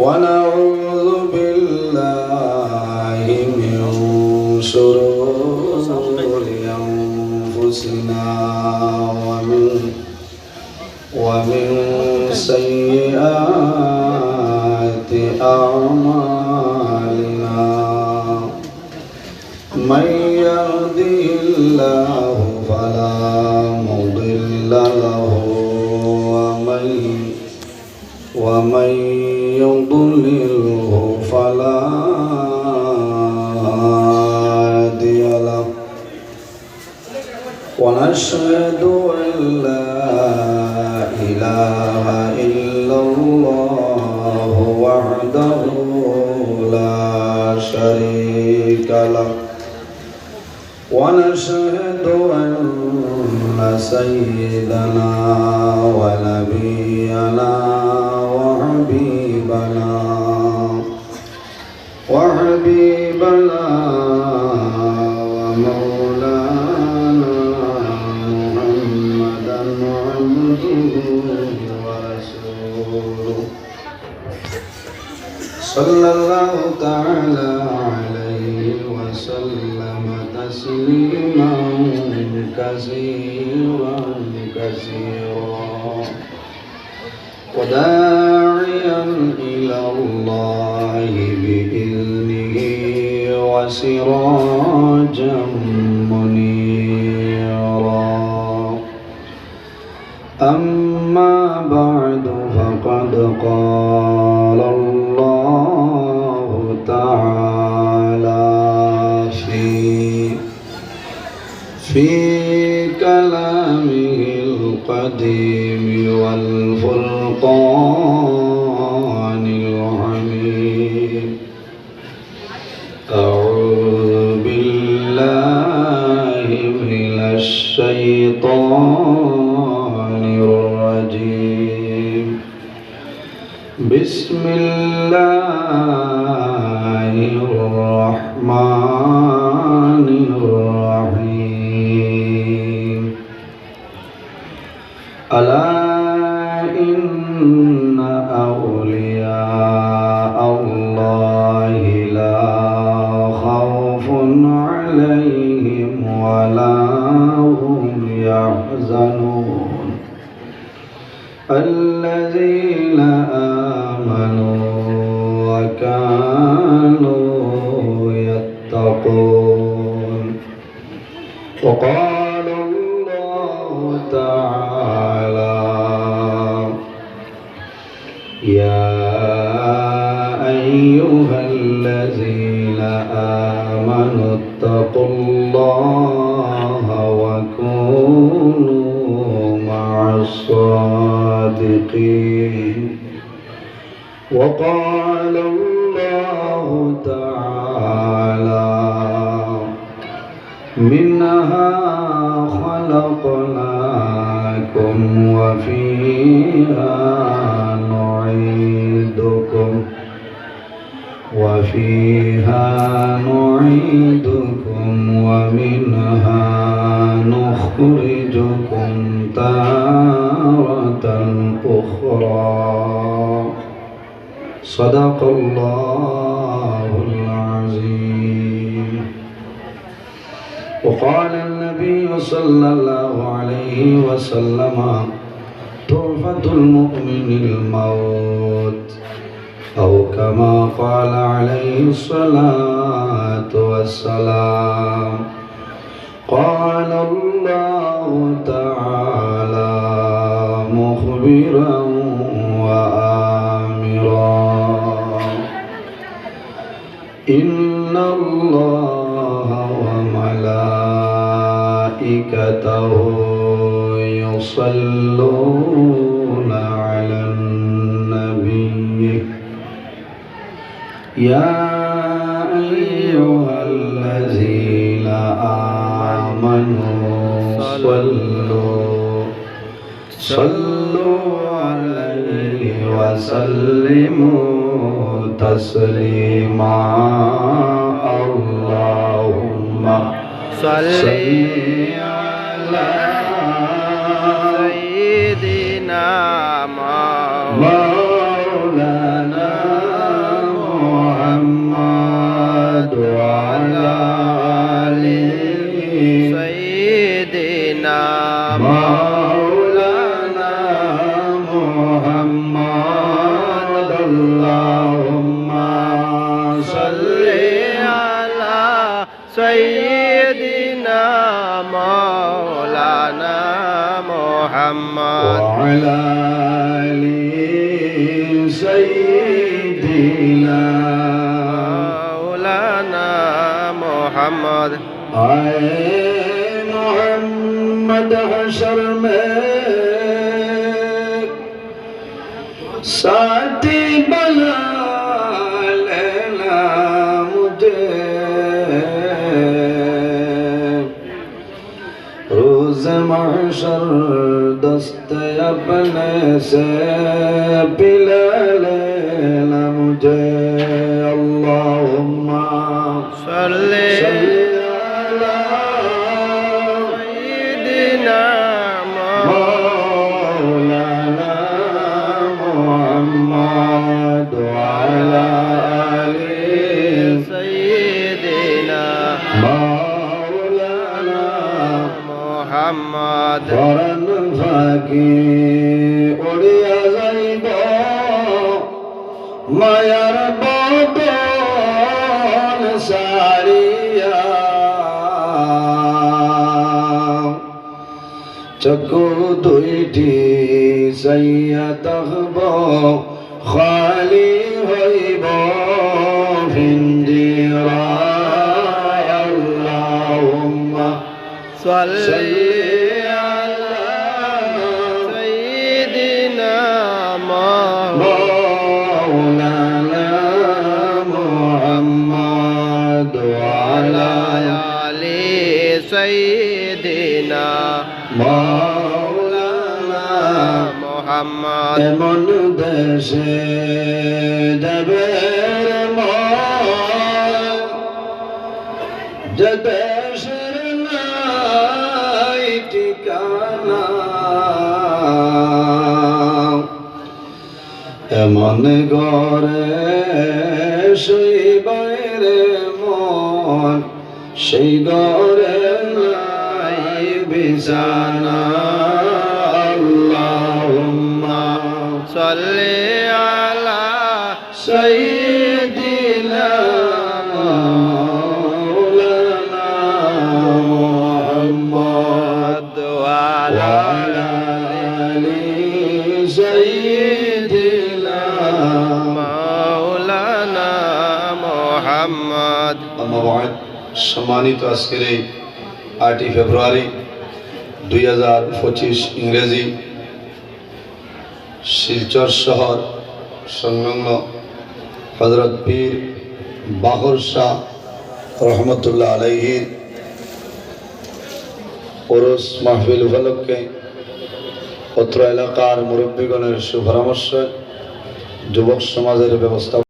ونعوذ بالله من شرور أنفسنا ومن ومن سيئات أعمالنا. ونشهد أن لا إله إلا الله وحده لا شريك له. ونشهد أن سيدنا ونبينا وحبيبنا وحبيبنا صلى الله تعالى عليه وسلم تسليما كثيرا كثيرا. وداعيا إلى الله بإذنه وسراجا في كلامه القديم والفرقان الحميد. أعوذ بالله من الشيطان الرجيم. بسم الله الرحمن ألا إن أولياء الله لا خوف عليهم ولا هم يحزنون. الذين آمنوا وكانوا يتقون. وقال يا أيها الذين آمنوا اتقوا الله وكونوا مع الصادقين. وقال الله تعالى منها خلقناكم وفيها وفيها نعيدكم ومنها نخرجكم تارة أخرى. صدق الله العظيم. وقال النبي صلى الله عليه وسلم تحفة المؤمن الموت أو كما قال عليه الصلاة والسلام. قال الله تعالى مخبرا وآمرا. إن الله وملائكته يصلون يا أيها الذين آمنوا صلوا. صلوا عليه وسلموا تسليما. اللهم صل سيدنا مولانا محمد. وعلى آل سيدنا مولانا محمد. آئے محمد حشر میں ساتھی بنا روز محشر دست اپنے سے پلا لینا مجھے محمد পরাণ ফাঁকি উড়িয়া যাইব মায়ার বদন সারিয়া চকু দুইটি সাইয়া তহব খালি হইব ভিন্দিরা আল্লাহুম্মা صل মোহাম্মদ। এমন দেশে যাবে যে দেশের নাই ঠিকানা। এমন গড়ে সেই বাইরে মন, সেই গড়ে নাই বিছানা। صل على سيدنا مولانا محمد وعلى وعلى آل سيدنا مولانا محمد أما بعد সম্মানিত আজকের এই আটই ফেব্রুয়ারি দুই হাজার পঁচিশ ইংরেজি শিলচর শহর, সংলগ্ন হজরত পীর বাহর শাহ রহমতুল্লাহ আলহীর ওরস মাহফিল উপলক্ষে পত্র এলাকার মুরব্বীগণের সুপরামর্শ যুবক সমাজের ব্যবস্থা